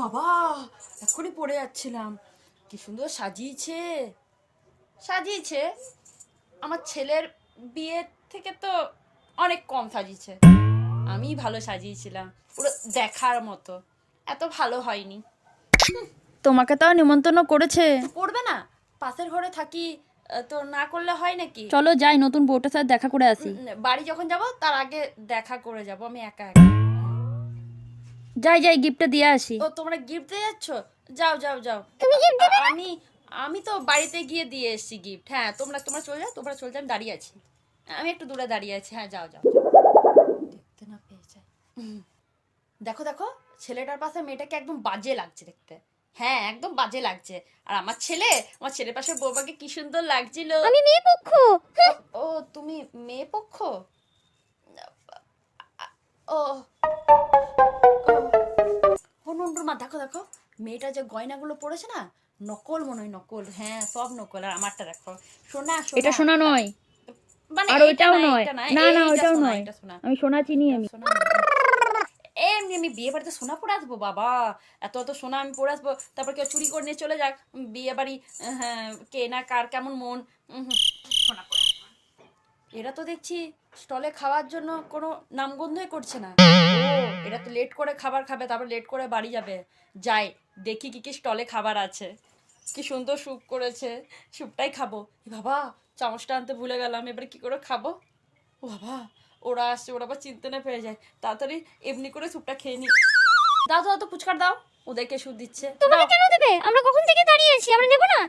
বাবা এখনই পড়ে যাচ্ছিলাম। কি সুন্দর সাজিয়েছে। সাজিয়েছে? আমার ছেলের বিয়ে থেকে তো অনেক কম সাজিয়েছে। আমি ভালো সাজিয়েছিলাম পুরো দেখার মতো। এত ভালো হয়নি। তোমাকে তাও নিমন্ত্রণ করেছে। করবে না। পাশের ঘরে থাকি তো না করলে হয় নাকি? চলো যাই নতুন বউটার সাথে দেখা করে আসি। বাড়ি যখন যাব তার আগে দেখা করে যাব। আমি একা একা। যাই যাই গিফটটা দিয়ে আসি। ও তোমরা গিফট দিয়ে যাচ্ছ? যাও যাও যাও। তুমি গিফট দেবে আমি আমি তো বাড়িতে গিয়ে দিয়ে এসেছি গিফট। হ্যাঁ তোমরা তোমরা চলে যাও তোমরা চলে যাও আমি দাঁড়িয়ে আছি। আমি একটু দূরে দাঁড়িয়ে আছি। হ্যাঁ যাও যাও। দেখতে না পেয়ে যায়। দেখো দেখো ছেলেটার পাশে মেয়েটাকে একদম বাজে লাগছে দেখতে। হ্যাঁ একদম বাজে লাগছে। আর আমার ছেলে আমার ছেলের পাশে বৌমাকে কি সুন্দর লাগছিল। আমি মেয়ে পক্ষ। ও তুমি মেয়ে পক্ষ? দেখো মেয়েটা যে গয়নাগুলো পড়েছে না নকল মনে হয় নকল। হ্যাঁ সব নকল। আর আমারটা দেখো। সোনা এটা শোনা নয়। মানে আর ওইটাও নয়। না না ওইটাও নয়। এটা সোনা। আমি সোনা চিনি আমি। এমনি আমি বিয়ে বাড়িতে সোনা পরে আসব? বাবা এত এত সোনা আমি পরে আসব। তারপর কেউ চুরি করে নিয়ে চলে যাক। বিয়ে বাড়ি হ্যাঁ কে না কার কেমন মন। সোনা। এরা তো দেখছি স্টলে খাওয়ার জন্য কোনো নামগন্ধই করছে না। এরা তো লেট করে খাবার খাবে তারপর লেট করে বাড়ি যাবে। যাই দেখি কি কি স্টলে খাবার আছে। কি সুন্দর স্যুপ করেছে স্যুপটাই খাব। বাবা চামচটা আনতে ভুলে গেলাম এবার কি করে খাব? ও বাবা ওরা আসছে ওরা আবার চিনতে না পেয়ে যায়। তাড়াতাড়ি এমনি করে স্যুপটা খেয়ে নি। দাও দাও তো পুচকার দাও। ওদেরকে সুদ দিচ্ছে। দাও। কেন দেবে? আমরা কখন থেকে দাঁড়িয়ে আছি? আমরা নেব না?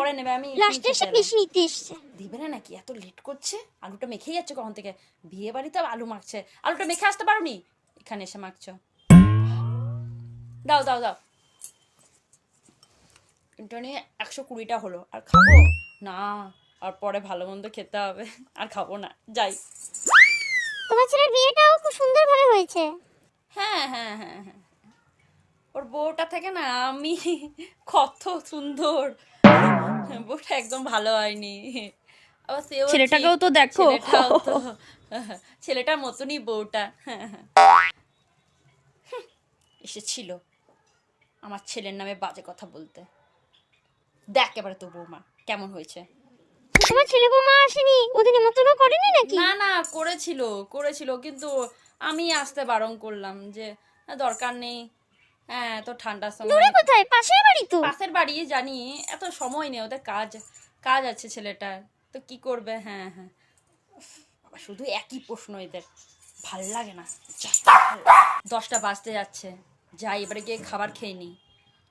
পরে নেবে আমি এক্ষুনি খেতে এলাম। নিতে এসছে। দিবে না নাকি? এত লেট করছে? আলুটা মেখেই যাচ্ছে কখন থেকে? বিয়ে বাড়িতে আলু মাখছে। আলুটা মেখে আসতে এখানে এসে মাখছো। দাও দাও দাও। একশো কুড়িটা হলো। আর খাব? না আর পরে ভালো মন্দ খেতে হবে। আর খাব না। যাই। তোমার ছেলের বিয়েটাও খুব সুন্দরভাবে হয়েছে। হ্যাঁ হ্যাঁ হ্যাঁ হ্যাঁ। বউটা থেকে না আমি কত সুন্দর। বউটা একদম ভালো হয়নি। আবার সেও ছেলেটাকেও তো দেখো। ছেলেটার মতনই বউটা। এসেছিল আমার ছেলের নামে বাজে কথা বলতে। দেখ এবারে তো বৌমা কেমন হয়েছে? তোমার ছেলে বৌমা আসেনি? ওদের নিমন্ত্রণ করেনি নাকি? না না করেছিল করেছিল কিন্তু আমি আসতে বারণ করলাম যে দরকার নেই। হ্যাঁ তো ঠান্ডার সময়। দূরে কোথায়? পাশের বাড়ি তো। পাশের বাড়ি জানি এত সময় নেই ওদের কাজ কাজ আছে ছেলেটার। তো কি করবে? হ্যাঁ হ্যাঁ। শুধু একই প্রশ্ন এদের। ভালো লাগে না। দশটা বাজতে যাচ্ছে। যাই এবারে গিয়ে খাবার খেয়ে নিই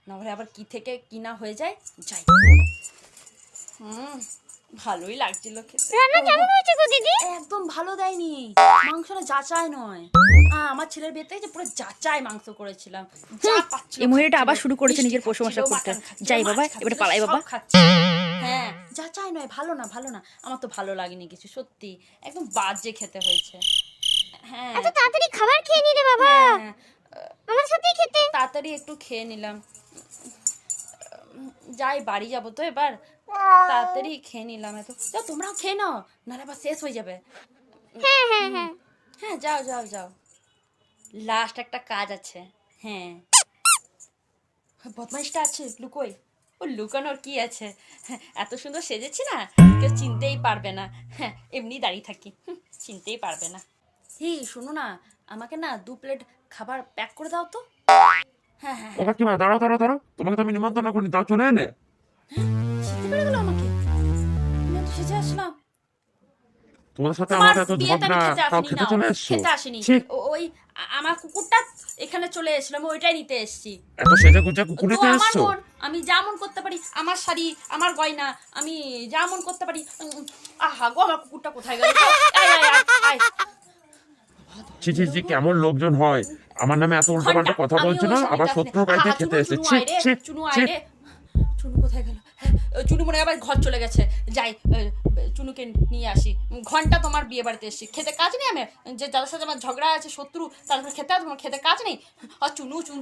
নাহলে আবার কি থেকে কিনা হয়ে যায়? যাই। হুম ভালোই লাগছিল খেতে। রান্না কেমন হয়েছে গো দিদি? ভালো দেয়নি। মাংসটা যাচাই নয়। আমার ছেলের বিয়েতে যে পুরো যাচাই মাংস করেছিলাম। যা পাচ্ছিল এই মহিলাটা আবার শুরু করেছে নিজের প্রশংসা করতে। যাই বাবা, এবারে পালাই বাবা। হ্যাঁ যাচাই নয় ভালো না ভালো না। আমার তো ভালো লাগেনি কিছু সত্যি। একদম বাজে খেতে হয়েছে। হ্যাঁ। এত তাড়াতাড়ি খাবার খেয়ে নিলে বাবা। হ্যাঁ, আমার সাথেই খেতে। তাড়াতাড়ি একটু খেয়ে নিলাম। যাই বাড়ি যাব তো এবার। তাড়াতাড়ি খেয়ে নিলাম এত। যাও তোমরাও খেয়ে নাও নাহলে আবার শেষ হয়ে যাবে। হ্যাঁ হ্যাঁ হ্যাঁ। হ্যাঁ যাও যাও যাও। লাস্ট একটা কাজ আছে। হ্যাঁ। বদমাইশটা আছে লুকোই। ও লুকানোর কি আছে? এত সুন্দর সেজেছি না? কেউ চিনতেই পারবে না। হ্যাঁ এমনি দাঁড়িয়ে থাকি। চিনতেই পারবে না। হি শোনো না আমাকে না দু প্লেট খাবার প্যাক করে দাও তো। ও কাকিমা দাঁড়াও দাঁড়াও দাঁড়াও। তোমাকে তো আমি নিমন্ত্রণ করিনি তাও চলে এলে? চিনতে পেরে গেলো আমাকে। আমি তো সেজে আসলাম তোমাদের সাথে আমার এত ঝগড়া তাও খেতে চলে এসছো? ওই আমার কুকুরটা এখানে চলে এসেছিলাম ওইটাই নিতে এসেছি। এত সেজে গুজে তো কুকুরিতে আমার এসছো? আমি যেমন করতে পারি আমার শাড়ি আমার গয়না আমি যেমন করতে পারি আহা গো আমার কুকুরটা কোথায় গেল? আয়, আয়, আয়। ছি ছি ছি কেমন লোকজন হয়? আমার নামে এত উল্টো পাল্টা কথা বলছো না? আবার বাড়িতে খেতে চুনু, এসে চুনু ছি ছি ছি। চুনু কোথায় গেল? হ্যাঁ, চুনু মনে হয় আবার ঘর চলে গেছে। যাই চুনুকে নিয়ে আসি। ঘণ্টা তোমার বিয়ে বাড়িতে এসেছি। খেতে কাজ নেই আমি যে যাদের সাথে আমার ঝগড়া আছে শত্রু তাদের খেতে তোমার খেতে কাজ নেই? আর চুনু চুন।